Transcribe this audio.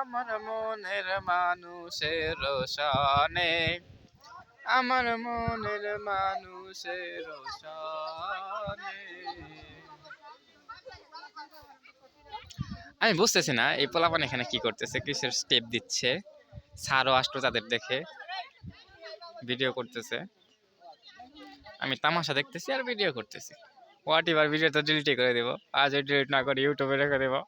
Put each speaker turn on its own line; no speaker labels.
আমার মনের মানুষের সনে আমার মনের মানুষের সনে আমি বুঝতেছি না, এই পোলাপান এখানে কি করতেছে, কিসের স্টেপ দিচ্ছে? স্যারও আসলো তাদের দেখে ভিডিও করতেছে। আমি তামাশা দেখতেছি আর ভিডিও করতেছি। হোয়াট এবার ভিডিও তো ডিলিটই করে দেবো? আজ ডিলিট না করে ইউটিউবে রেখে দেবো।